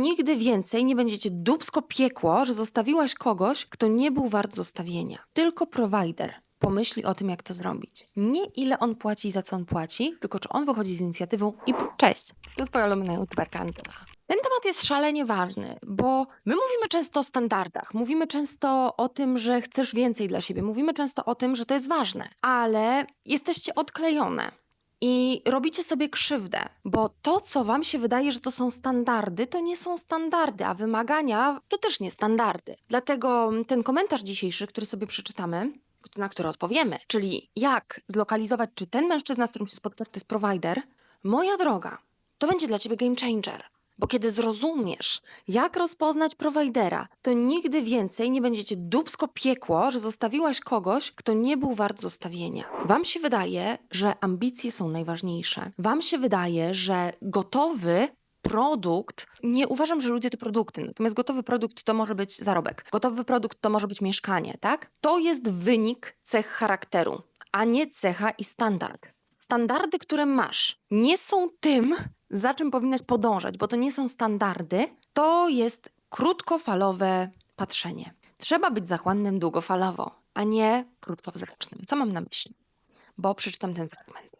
nigdy więcej nie będziecie dubsko piekło, że zostawiłaś kogoś, kto nie był wart zostawienia. Tylko provider pomyśli o tym, jak to zrobić. Nie ile on płaci za co on płaci, tylko czy on wychodzi z inicjatywą i cześć. To twoja ulubiona youtuberka Angela. Ten temat jest szalenie ważny, bo my mówimy często o standardach, mówimy często o tym, że chcesz więcej dla siebie, mówimy często o tym, że to jest ważne, ale jesteście odklejone. I robicie sobie krzywdę, bo to, co wam się wydaje, że to są standardy, to nie są standardy, a wymagania to też nie standardy. Dlatego ten komentarz dzisiejszy, który sobie przeczytamy, na który odpowiemy, czyli jak zlokalizować, czy ten mężczyzna, z którym się spotkasz, to jest provider, moja droga, to będzie dla ciebie game changer. Bo kiedy zrozumiesz, jak rozpoznać prowajdera, to nigdy więcej nie będziecie dubsko piekło, że zostawiłaś kogoś, kto nie był wart zostawienia. Wam się wydaje, że ambicje są najważniejsze. Wam się wydaje, że gotowy produkt, nie uważam, że ludzie to produkty, natomiast gotowy produkt to może być zarobek, gotowy produkt to może być mieszkanie, tak? To jest wynik cech charakteru, a nie cecha i standard. Standardy, które masz, nie są tym, za czym powinnaś podążać, bo to nie są standardy, to jest krótkofalowe patrzenie. Trzeba być zachłannym długofalowo, a nie krótkowzrocznym. Co mam na myśli? Bo przeczytam ten fragment.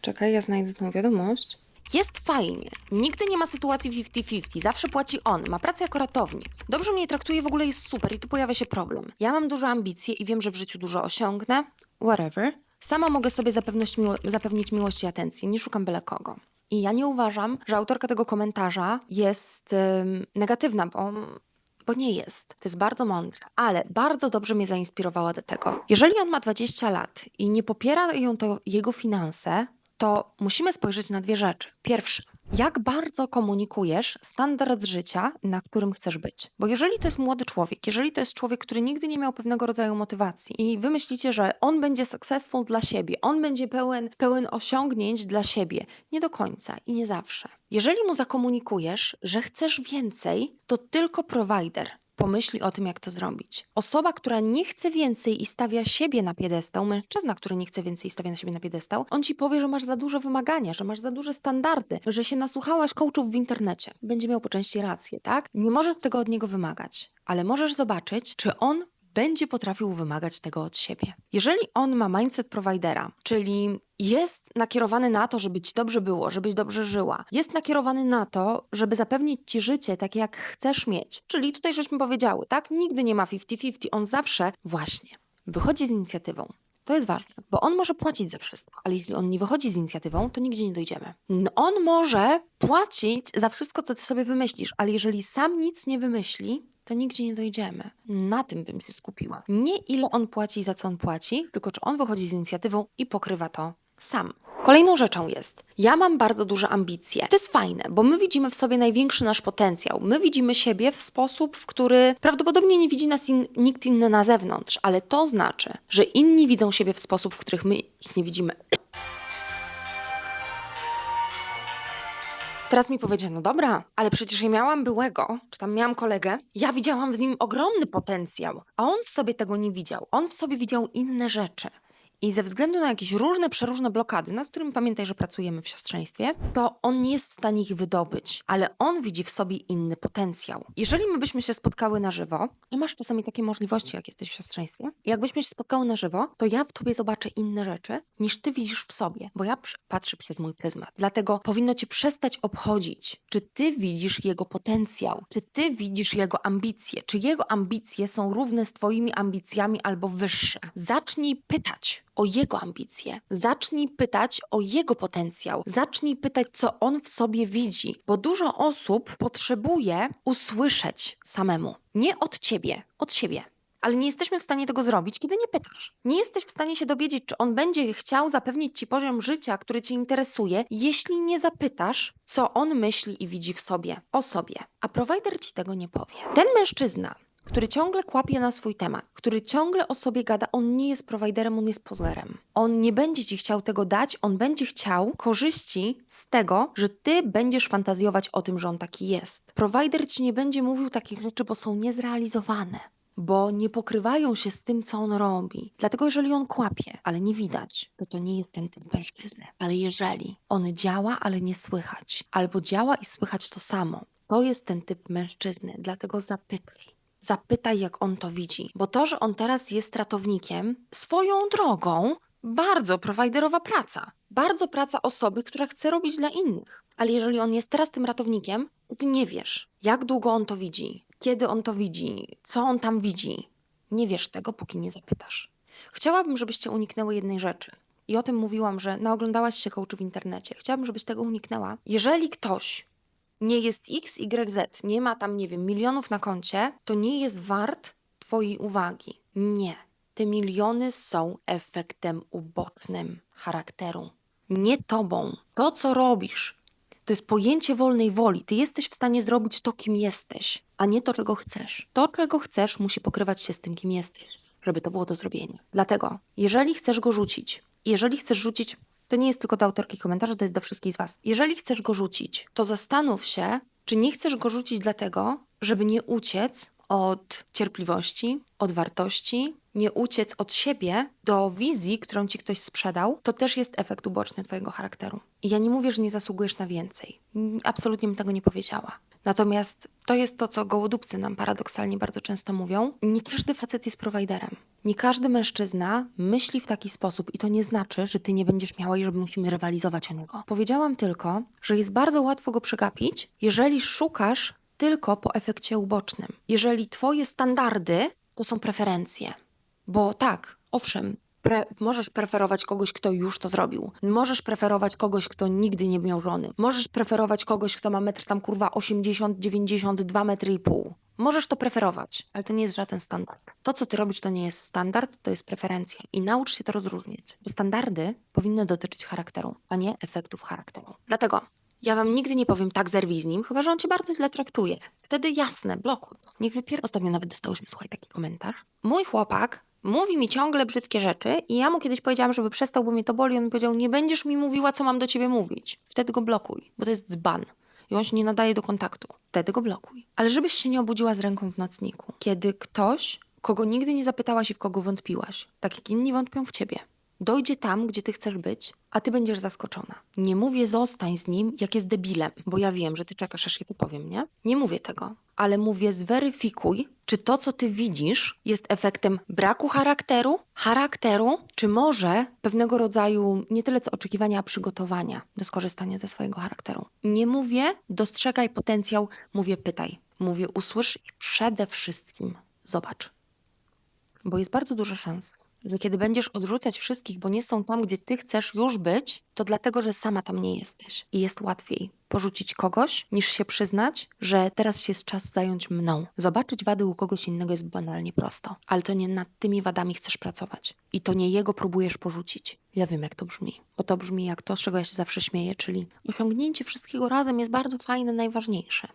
Czekaj, ja znajdę tą wiadomość. Jest fajnie. Nigdy nie ma sytuacji 50-50. Zawsze płaci on. Ma pracę jako ratownik. Dobrze mnie traktuje, w ogóle jest super i tu pojawia się problem. Ja mam duże ambicje i wiem, że w życiu dużo osiągnę. Whatever. Sama mogę sobie zapewnić, miło- zapewnić miłość i atencję. Nie szukam byle kogo. I ja nie uważam, że autorka tego komentarza jest ym, negatywna, bo bo nie jest. To jest bardzo mądre, ale bardzo dobrze mnie zainspirowała do tego. Jeżeli on ma 20 lat i nie popiera ją to jego finanse, to musimy spojrzeć na dwie rzeczy. Pierwsze, jak bardzo komunikujesz standard życia, na którym chcesz być. Bo jeżeli to jest młody człowiek, jeżeli to jest człowiek, który nigdy nie miał pewnego rodzaju motywacji i wy myślicie, że on będzie successful dla siebie, on będzie pełen, pełen osiągnięć dla siebie, nie do końca i nie zawsze. Jeżeli mu zakomunikujesz, że chcesz więcej, to tylko provider pomyśli o tym, jak to zrobić. Osoba, która nie chce więcej i stawia siebie na piedestał, mężczyzna, który nie chce więcej i stawia na siebie na piedestał, on ci powie, że masz za duże wymagania, że masz za duże standardy, że się nasłuchałaś coachów w internecie. Będzie miał po części rację, tak? Nie możesz tego od niego wymagać, ale możesz zobaczyć, czy on będzie potrafił wymagać tego od siebie. Jeżeli on ma mindset providera, czyli jest nakierowany na to, żeby ci dobrze było, żebyś dobrze żyła, jest nakierowany na to, żeby zapewnić ci życie takie, jak chcesz mieć. Czyli tutaj żeśmy powiedziały, tak? Nigdy nie ma 50-50, on zawsze właśnie wychodzi z inicjatywą. To jest ważne, bo on może płacić za wszystko, ale jeśli on nie wychodzi z inicjatywą, to nigdzie nie dojdziemy. On może płacić za wszystko, co ty sobie wymyślisz, ale jeżeli sam nic nie wymyśli, to nigdzie nie dojdziemy. Na tym bym się skupiła. Nie ile on płaci za co on płaci, tylko czy on wychodzi z inicjatywą i pokrywa to sam. Kolejną rzeczą jest, ja mam bardzo duże ambicje. To jest fajne, bo my widzimy w sobie największy nasz potencjał. My widzimy siebie w sposób, w który prawdopodobnie nie widzi nas in, nikt inny na zewnątrz, ale to znaczy, że inni widzą siebie w sposób, w których my ich nie widzimy. Teraz mi powiedzieć, no dobra, ale przecież ja miałam byłego, czy tam miałam kolegę, ja widziałam w nim ogromny potencjał, a on w sobie tego nie widział. On w sobie widział inne rzeczy. I ze względu na jakieś różne, przeróżne blokady, nad którymi pamiętaj, że pracujemy w siostrzeństwie, to on nie jest w stanie ich wydobyć, ale on widzi w sobie inny potencjał. Jeżeli my byśmy się spotkały na żywo, i masz czasami takie możliwości, jak jesteś w siostrzeństwie, jakbyśmy się spotkały na żywo, to ja w tobie zobaczę inne rzeczy, niż ty widzisz w sobie, bo ja patrzę przez mój pryzmat. Dlatego powinno cię przestać obchodzić, czy ty widzisz jego potencjał, czy ty widzisz jego ambicje, czy jego ambicje są równe z twoimi ambicjami albo wyższe. Zacznij pytać o jego ambicje. Zacznij pytać o jego potencjał. Zacznij pytać, co on w sobie widzi, bo dużo osób potrzebuje usłyszeć samemu. Nie od ciebie, od siebie. Ale nie jesteśmy w stanie tego zrobić, kiedy nie pytasz. Nie jesteś w stanie się dowiedzieć, czy on będzie chciał zapewnić ci poziom życia, który cię interesuje, jeśli nie zapytasz, co on myśli i widzi w sobie, o sobie. A provider ci tego nie powie. Ten mężczyzna, który ciągle kłapie na swój temat, który ciągle o sobie gada, on nie jest prowajderem, on jest pozerem. On nie będzie ci chciał tego dać, on będzie chciał korzyści z tego, że ty będziesz fantazjować o tym, że on taki jest. Prowajder ci nie będzie mówił takich rzeczy, bo są niezrealizowane. Bo nie pokrywają się z tym, co on robi. Dlatego, jeżeli on kłapie, ale nie widać, to to nie jest ten typ mężczyzny. Ale jeżeli on działa, ale nie słychać, albo działa i słychać to samo, To jest ten typ mężczyzny, dlatego zapytaj. Zapytaj, jak on to widzi. Bo to, że on teraz jest ratownikiem, swoją drogą, bardzo prowajderowa praca. Bardzo praca osoby, która chce robić dla innych. Ale jeżeli on jest teraz tym ratownikiem, to ty nie wiesz, jak długo on to widzi, kiedy on to widzi, co on tam widzi. Nie wiesz tego, póki nie zapytasz. Chciałabym, żebyście uniknęły jednej rzeczy. I o tym mówiłam, że naoglądałaś się coachy w internecie. Chciałabym, żebyś tego uniknęła. Jeżeli ktoś nie jest X, Y, Z, nie ma tam, nie wiem, milionów na koncie, to nie jest wart Twojej uwagi. Nie. Te miliony są efektem ubocznym charakteru. Nie tobą. To, co robisz, to jest pojęcie wolnej woli. Ty jesteś w stanie zrobić to, kim jesteś, a nie to, czego chcesz. To, czego chcesz, musi pokrywać się z tym, kim jesteś, żeby to było do zrobienia. Dlatego, jeżeli chcesz go rzucić, jeżeli chcesz rzucić, to nie jest tylko do autorki komentarza, to jest do wszystkich z Was. Jeżeli chcesz go rzucić, to zastanów się, czy nie chcesz go rzucić dlatego, żeby nie uciec od cierpliwości, od wartości, nie uciec od siebie do wizji, którą ci ktoś sprzedał, to też jest efekt uboczny twojego charakteru. I ja nie mówię, że nie zasługujesz na więcej. Absolutnie bym tego nie powiedziała. Natomiast to jest to, co gołodupcy nam paradoksalnie bardzo często mówią. Nie każdy facet jest prowajderem. Nie każdy mężczyzna myśli w taki sposób i to nie znaczy, że ty nie będziesz miała i że musimy rywalizować o niego. Powiedziałam tylko, że jest bardzo łatwo go przegapić, jeżeli szukasz tylko po efekcie ubocznym. Jeżeli twoje standardy to są preferencje. Bo tak, owszem, pre- możesz preferować kogoś, kto już to zrobił. Możesz preferować kogoś, kto nigdy nie miał żony. Możesz preferować kogoś, kto ma metr tam kurwa 80, 90, 2 metry i pół. Możesz to preferować, ale to nie jest żaden standard. To, co ty robisz, to nie jest standard, to jest preferencja. I naucz się to rozróżnić. Bo standardy powinny dotyczyć charakteru, a nie efektów charakteru. Dlatego ja wam nigdy nie powiem tak, zerwij z nim, chyba że on cię bardzo źle traktuje. Wtedy jasne, blokuj. Niech wypier... Ostatnio nawet dostałyśmy, słuchaj, taki komentarz. Mój chłopak mówi mi ciągle brzydkie rzeczy i ja mu kiedyś powiedziałam, żeby przestał, bo mnie to boli. On powiedział, nie będziesz mi mówiła, co mam do ciebie mówić. Wtedy go blokuj, bo to jest dzban. I on się nie nadaje do kontaktu. Wtedy go blokuj. Ale żebyś się nie obudziła z ręką w nocniku. Kiedy ktoś, kogo nigdy nie zapytałaś i w kogo wątpiłaś, tak jak inni wątpią w ciebie, dojdzie tam, gdzie ty chcesz być, a ty będziesz zaskoczona. Nie mówię zostań z nim, jak jest debilem, bo ja wiem, że ty czekasz, aż ja to powiem, nie? Nie mówię tego, ale mówię zweryfikuj, czy to, co ty widzisz, jest efektem braku charakteru, charakteru, czy może pewnego rodzaju nie tyle co oczekiwania, a przygotowania do skorzystania ze swojego charakteru. Nie mówię dostrzegaj potencjał, mówię pytaj. Mówię usłysz i przede wszystkim zobacz. Bo jest bardzo duża szansa, że kiedy będziesz odrzucać wszystkich, bo nie są tam, gdzie ty chcesz już być, to dlatego, że sama tam nie jesteś. I jest łatwiej porzucić kogoś, niż się przyznać, że teraz jest czas zająć mną. Zobaczyć wady u kogoś innego jest banalnie prosto, ale to nie nad tymi wadami chcesz pracować. I to nie jego próbujesz porzucić. Ja wiem, jak to brzmi, bo to brzmi jak to, z czego ja się zawsze śmieję, czyli osiągnięcie wszystkiego razem jest bardzo fajne, najważniejsze.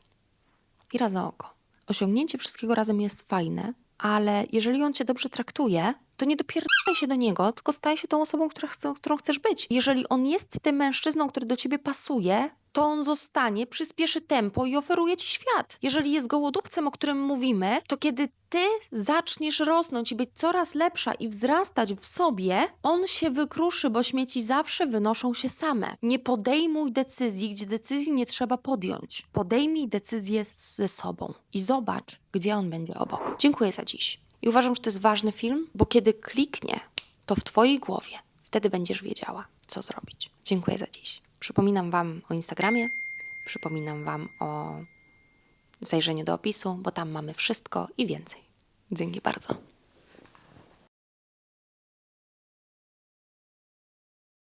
I raz za oko. Osiągnięcie wszystkiego razem jest fajne, ale jeżeli on cię dobrze traktuje, to nie dopierdaj się do niego, tylko staj się tą osobą, która którą chcesz być. Jeżeli on jest tym mężczyzną, który do ciebie pasuje, to on zostanie, przyspieszy tempo i oferuje ci świat. Jeżeli jest gołodupcem, o którym mówimy, to kiedy ty zaczniesz rosnąć i być coraz lepsza i wzrastać w sobie, on się wykruszy, bo śmieci zawsze wynoszą się same. Nie podejmuj decyzji, gdzie decyzji nie trzeba podjąć. Podejmij decyzję ze sobą i zobacz, gdzie on będzie obok. Dziękuję za dziś. I uważam, że to jest ważny film, bo kiedy kliknie, to w twojej głowie wtedy będziesz wiedziała, co zrobić. Dziękuję za dziś. Przypominam Wam o Instagramie, przypominam Wam o zajrzeniu do opisu, bo tam mamy wszystko i więcej. Dzięki bardzo.